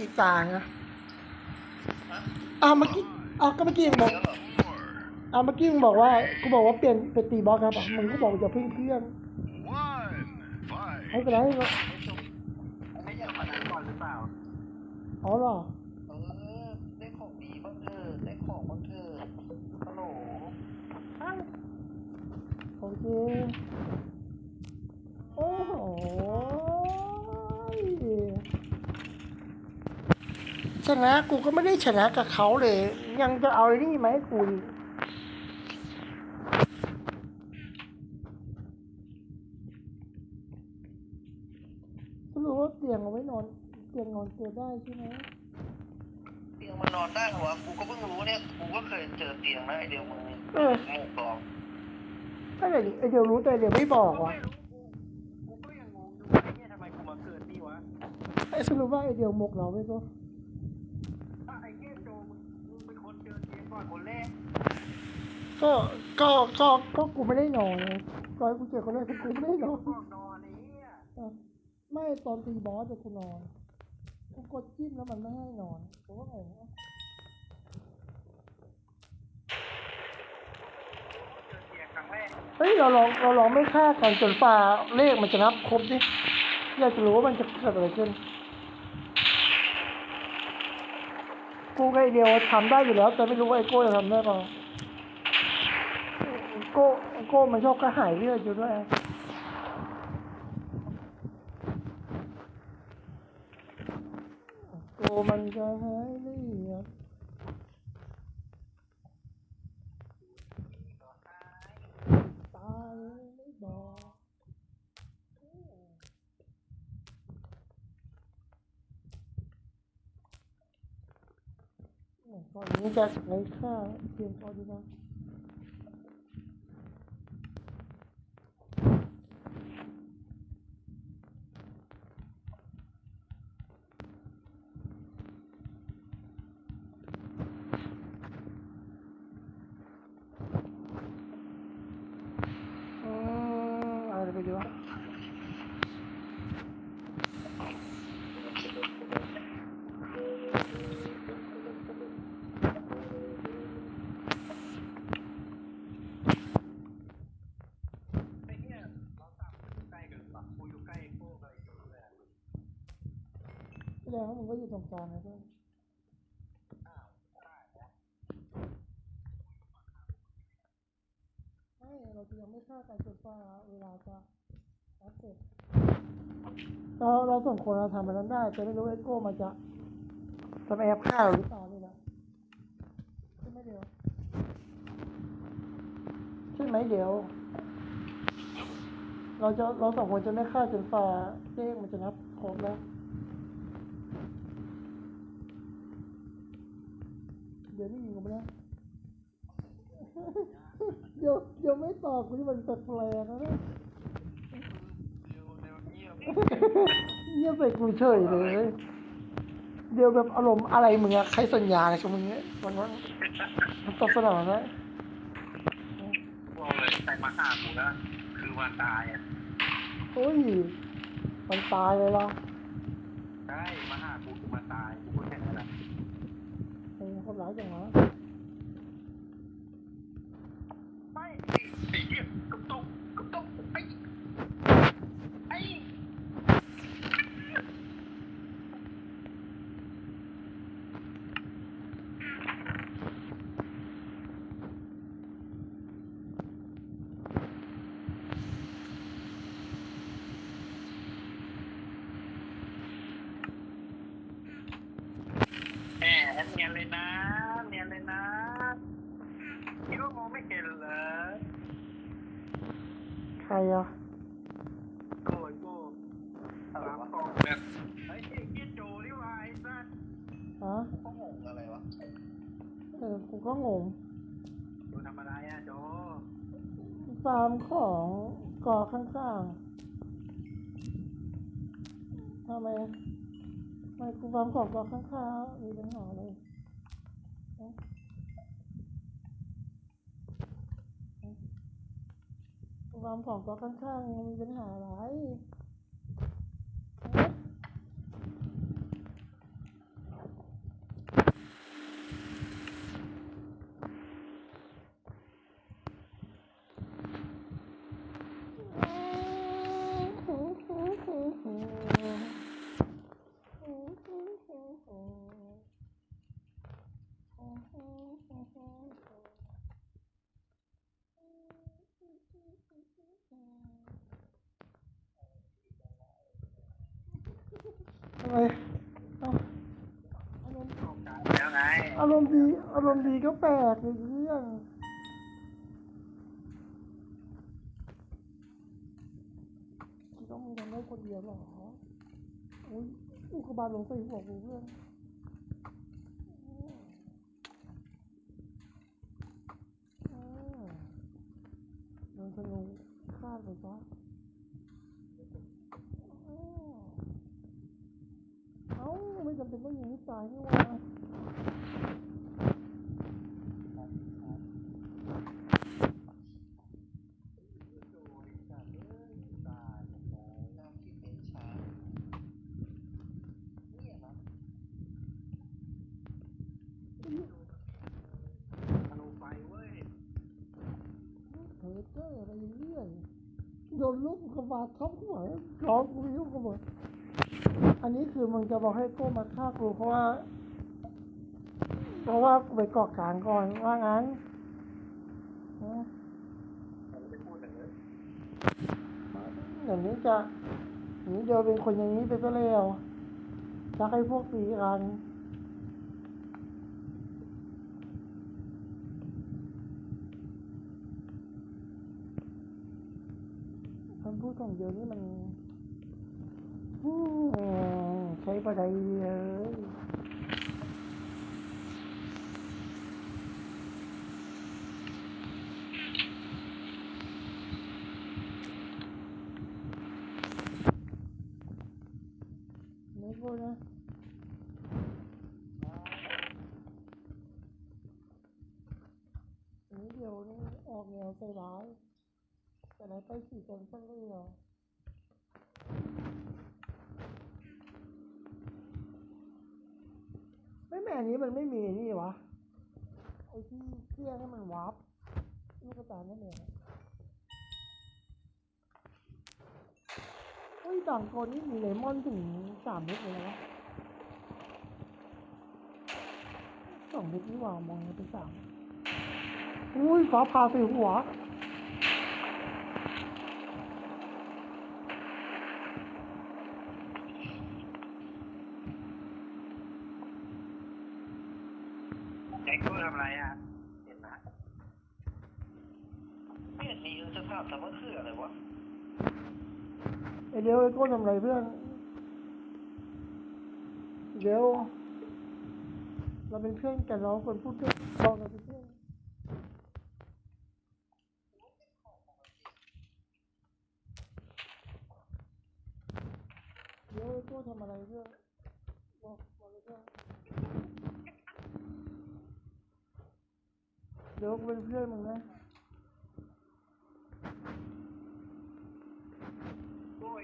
อีกตางอะอ้าวเมื่อกี้อ้าวก็เมื่อกี้ยังบอกอ้าวเมื่อกี้มึงบอกว่า กูบอกว่าเปลี่ยนเป็นตีบล็อกครับอะมึงก็บอกว่าจะพึ่งเครื่อง One, fight. ไม่เป็นไรไม่เป็นไรไม่อยากมานั่งก่อนหรือเปล่า อ๋อเหรอ เออ ได้ของดีบ้างเถอะได้ของบ้างเถอะฮัลโหลโอเค โอ้โห ชนะกูก็ไม่ได้ชนะกับเขาเลย ยังจะเอาไอ้นี่ไหมาให้กูอีกก็รู้ว่าเตียงเอาไว้นอนเตียงนอนเตียงได้ใช่ไหมเตียงมันนอนได้เหรอวะกูก็เพิ่งรู้เนี่ยกูก็เคยเจอเตียงนะไอเดียวมึงเออหมกกองถ้าเดี๋ยวไอเดียวรู้แต่เดี๋ยวไม่บอกว่ะกูก็ยังงงอยู่ว่าไอ้เนี่ยทำไมกูมาเกิดนี่วะไอ้สรุปว่าไอเดียวหมกเราไม่ก็ ถ้าไอ้เกมโจมึงมึงเป็นคนเจอเตียงก่อนคนแรก ก็ก็ก็ก็กูไม่ได้นอนตอนกูเจอคนแรกกูไม่ได้นอนนอนไอ้เนี่ไม่ตอนตีบอสแต่กูนอนกูกดจิ้มแล้วมันไม่ให้นอนกูก็งงว่าเจอเตียงครั้งแรกเฮ้ยเราลองเราลองไม่ฆ่ากันจนฟ้าเลขมันจะนับครบดิอยากจะรู้ว่ามันจะเกิดอะไรขึ้นกูกับไอเดียวทำได้อยู่แล้ว แต่ไม่รู้ว่าไอโก้จะทำได้เปล่า โก้โก้มันชอบกระหายเลือดอยู่ด้วยโกมันจะหายเลือดตายไม่บอกตอนนี้จะใช้ค่าเพียงพอดีนะอืมเอาอะไรไปดีวะไอ้เนี่ยเราสามคนอยู่ใกล้กันปะกูอยู่ใกล้โก้กับไอ้โจเลยอะ แสดงว่า มึงก็อยู่ตรงกลางนะเพื่อนอ้วได้แล้วไม่เราจะยังไม่ฆ่ากันจนกว่าเวลาจะอัปเดตเราเราส่งคนเราทำมันนั้นได้แต่ไม่รู้ไอ้โก้มันจะทำแอบฆ่าเราหรือเปล่าเลยนะใช่ไหมเดี๋ยวใช่ไหมเดี๋ยว เราจะเราสองคนจะไม่ฆ่าจนฟ้าเลขมันจะนับครบแล้ว เดี๋ยวนี่ยิงกูไปแล้วเดี๋ยวเดี๋ยวไม่ตอบกูที่มันแปลกๆนะเนี่ยเร็วเร็วเงียบเงียบใส่กูเฉยเลย เดี๋ยวแบบอารมณ์อะไรมึงอะใครสัญญาอะไรกับมึงเนี่ยวันวันมันตอบสนองนะบอกเลยใครมาฆ่ากูนะคือวันตายอะโอ้ยมันตายเลยเหรอใช่มาฆ่ากูคือมาตายกูแค่นั้นแหละ ไอ้คนร้ายจั ใครอะโกยโก้สามกองแบบไอ้เหี้ยเหี้ยโจนี่วะไอ้สัสฮะเขางงอะไรวะ เออกูก็งงโจทำอะไรอะโจฟาร์มของกอข้างๆทำไมทำไมกูฟาร์มของกอข้างๆมีปัญหาเลยฮะฮะ ความของกอข้างๆมีปัญหาอะไรฮะ อารมณ์ดี อารมณ์ดีก็แปลกเลยเรื่องคิดว่ามึงทำได้คนเดียวหรออุ้ยอุกบาตลงใส่หัวกูเพื่อนอ่าโดนธนูฆ่าไปซะเอ้าไม่จำเป็นต้องยิงให้ตายนี่หว่า เว้ยเจ้อะไรเรื่อยโดนลูกกระบาดทับหัวร้องกูยุ่งกับมันอันนี้คือมึงจะบอกให้โก้มาฆ่ากูเพราะว่า เพราะว่ากูไปเกาะกลางก่อนว่างั้นอย่างนี้จะอย่างนี้เดียวเป็นคนอย่างนี้ไปซะแล้วจะให้พวกตีกัน คำพูดของเดียวนี่มันอืมใช้ป ระเดี๋ยวเลยไม่พูเดียวนี่ออกแนวใจร้ายแต่ไหนไม่แม่อันนี้มันไม่มีนี่วะไอ้ที่เครื่องให้มันวาร์ปลูกตานั่นเองอะอุ้ยต่างคนนี่มีเลมอนถึงสามเม็ดเลยนะสองเม็ดนี่หว่ามองยังเป็นสามอุ้ยฟ้าผ่าใส่หัว แจ็คกูทำอะไรอะ เห็นนะเมียสีสภาพทำเมื่อคืออะไรวะ ไอ เดี๋ยวไอโก้ทำไรเพื่อน เดี๋ยว เราเป็นเพื่อนกันเราควรพูดด้วยบอกกันเป็นเพื่อนเดี๋ยวไอโก้ทำอะไรเพื่อนบอกบอกเลยเพื่อนเดี๋ยวเป็นเพื่อนมึงนะ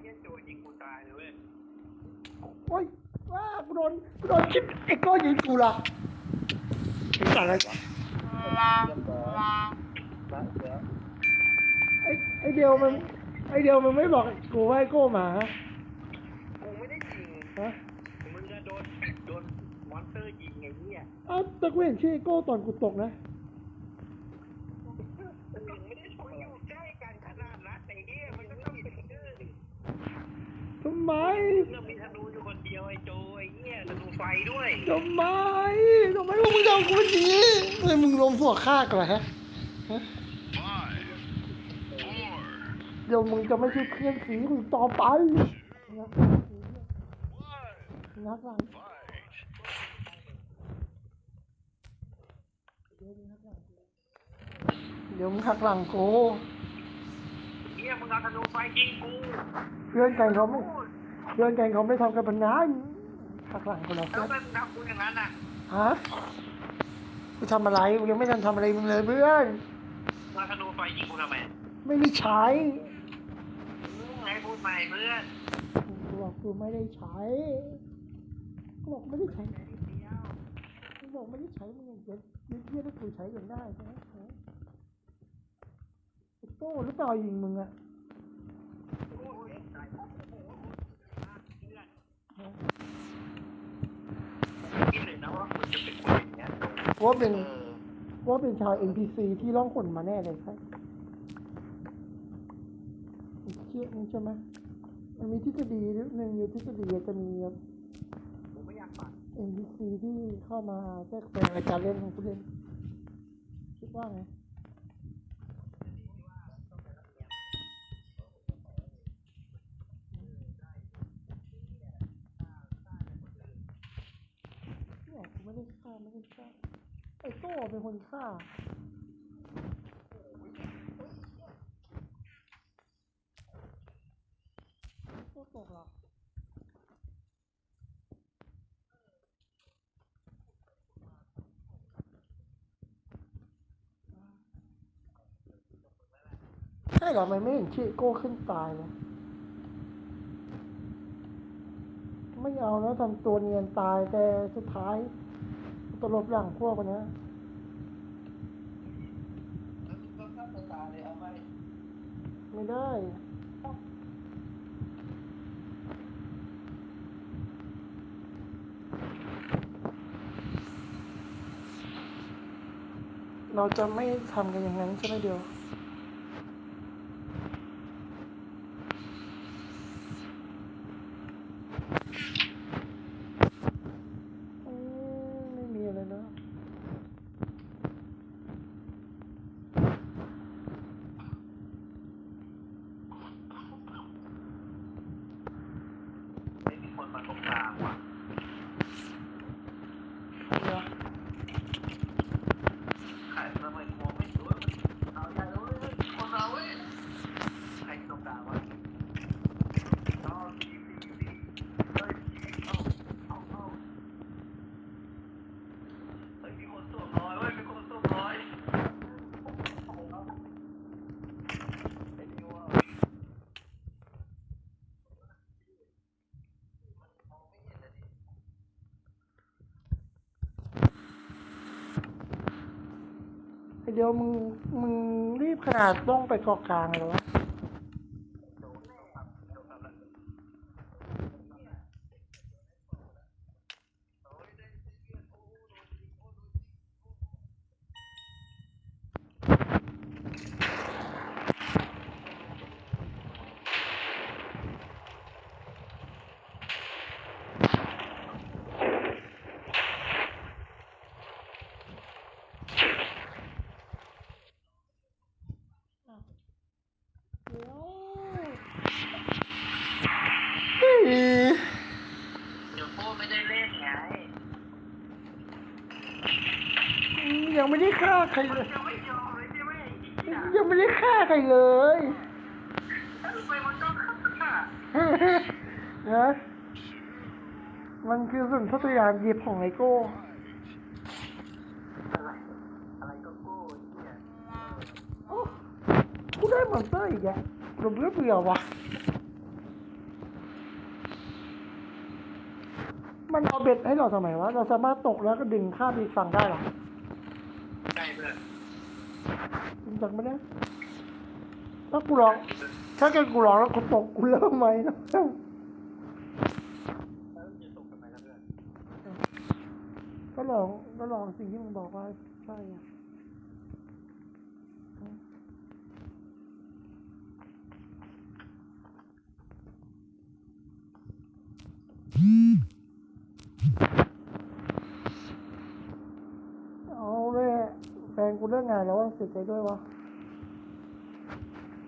เหี้ยโจยิงกูตายเลยเว้ยโอ๊ยว้ากูโดนกูโดนชิบไอ้โก้ยิงกูล่ะไอ้สัตว์อะไรเรียบร้อยมาเดี๋ยวไอ้ไอ้เดียวมันไอ้เดียวมันไม่บอกกูว่าไอ้โก้หมากูไม่ได้ยิงฮะมึงจะโดนโดนมอนสเตอร์ยิงไงเนี่ยเอ้าวแต่กูเห็นชื่อไอ้โก้ตอนกูตกนะ มึงไม่ได้ชนอยู่ใกล้กันขนาดนั้นไอ้เหี้ยมันก็ต้องมีชื่อ ทำ ไมเรื่องมีธนูอยู่คนเดียวไอ้โจไอ้เหี้ยธนูไฟด้วยทำไมทำไมพวกมึงทำกูแบบนี้เฮ้ยมึงลงหัวฆ่ากันเหรอฮะ Five, four, เดี๋ยวมึงจะไม่ใช่เพื่อนสีมึงต่อไปนัก one, นักหลัง fight. เดี๋ยวมึงหักหลังกู เหี้ยมึงเอาธนูไฟยิงกูเพื่อนกันเขาไม่ เพื่อนกันเขาไม่ทำกันเป็นงานหักหลังกูแล้วแล้วทำไมมึงทำกูอย่างนั้นอะฮะกูทำอะไรกูยังไม่ทันทำอะไรมึงเลยเพื่อนมึงเอาธนูไฟยิงกูทำไมไม่ได้ใช้มึงให้พูดใหม่เพื่อนกูบอกกูไม่ได้ใช้กูบอกไม่ได้ใช้กูบอกไม่ได้ใช้มึงยังจะยึดเยี่ยให้กูใช้กันได้ใช่ไหมฮะไอ้โต้หรือเปล่ายิงมึงอะฮะ คิดเลยนะว่ามึงจะเป็นคนอย่างเงี้ยว่าเป็นเออว่าเป็นชาว NPC ที่ล่องขนมาแน่เลยครับไอ้เชี่ยมึงใช่ไหมมันมีทฤษฎีหนึ่งอยู่ทฤษฎีจะมีกูไม่อยากฟัง NPC ที่เข้ามาแทรกแซงในการเล่นของผู้เล่นคิดว่าไง เนี่ยกู ไม่ได้ฆ่ฆ่าไอ้โซ่เป็นคนฆ่าโซ่ตกหรอใช่เหรอมันไม่เห็นชื่อโก้ขึ้นตายเลยไม่เอาแล้วทำตัวเนียนตายแต่สุดท้าย ตลบหลังพวกมันนะไม่ได้เราจะไม่ทำกันอย่างนั้นใช่ไหมเดียว อืมไม่มีอะไรนะ ไม่มีคนมาตรงกลางว่ะ เดี๋ยว ใครทำไมมองไม่รู้เอาอย่ารู้เลยคนเราเว้ยใครตรงกลางวะอ๋อดีดีดีเฮ้ยเอาเอาเอาเฮ้ยมีคนสวมรอยเว้ยมีคนสวมรอยไอ้ดิวอะ ไอ เดียวมึงมึงรีบขนาดต้องไปเกาะกลางเลยวะ เดี๋ยวเฮ้ย เดี๋ยวโป้ไม่ได้เล่นไง ยังไม่ได้ฆ่าใค รเลย ยังไม่ยอมเลยใช่ไหมไอ้เหี้ยยังไม่ได้ฆ่าใครเลยทำไมมันต้องฆ่านะมันคือสัญชาตญาณหยิบของไอโก้ อะไร อะไรก็โก้ไอ้เนี่ยโอ้กูได้มอนสเตอร์อีกแล้วเราเบื่อเบื่อวะมันเอาเบ็ดให้เราทำไมวะ เราสามารถตกแล้วก็ดึงข้ามอีกฝั่งได้เหรอใช่เพื่อน จริงจังไมเนี่ถ้ากูลอง ถ้าเกิดกูลองแล้วกูตกกูเริ่มไหมนะแล้วจะตกทำไมล่ะเพื่อนก็ลองก็ลองสิ่งที่มึงบอกว่าใช่อะเอาเลยแฟ นกูเลิกงานแล้วว่าเสียใจด้วยวะ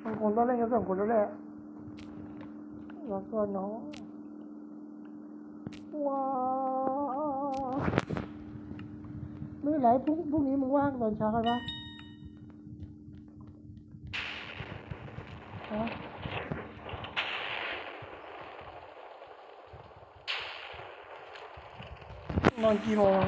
มันคงต้องเล่นกันสองคนแล้วแหละแล้วก็น้องว้าไม่เป็นไรพรุ่งพรุ่งนี้มึงว่างตอนเช้าใช่ปะฮะนอนกี่โมง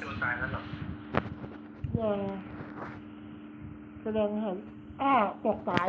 โดนตายแล้วเหรอ ยั งแสดงเห็นอ้าตกตาย